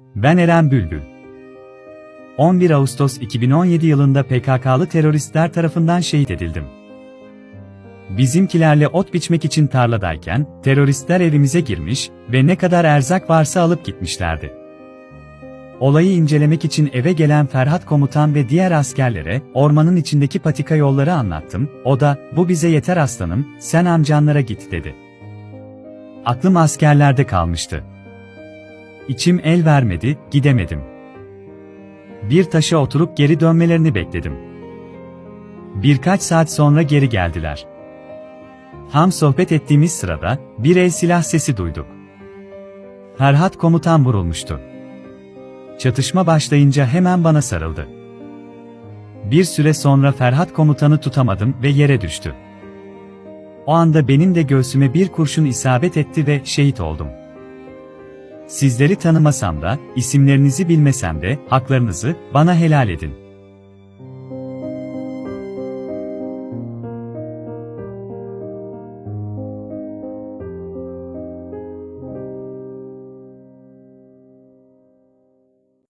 Ben Eren Bülbül. 11 Ağustos 2017 yılında PKK'lı teröristler tarafından şehit edildim. Bizimkilerle ot biçmek için tarladayken, teröristler evimize girmiş ve ne kadar erzak varsa alıp gitmişlerdi. Olayı incelemek için eve gelen Ferhat komutan ve diğer askerlere ormanın içindeki patika yolları anlattım. O da, bu bize yeter aslanım, sen amcanlara git dedi. Aklım askerlerde kalmıştı. İçim el vermedi, gidemedim. Bir taşa oturup geri dönmelerini bekledim. Birkaç saat sonra geri geldiler. Ham sohbet ettiğimiz sırada bir el silah sesi duyduk. Ferhat komutan vurulmuştu. Çatışma başlayınca hemen bana sarıldı. Bir süre sonra Ferhat komutanı tutamadım ve yere düştü. O anda benim de göğsüme bir kurşun isabet etti ve şehit oldum. Sizleri tanımasam da, isimlerinizi bilmesem de, haklarınızı bana helal edin.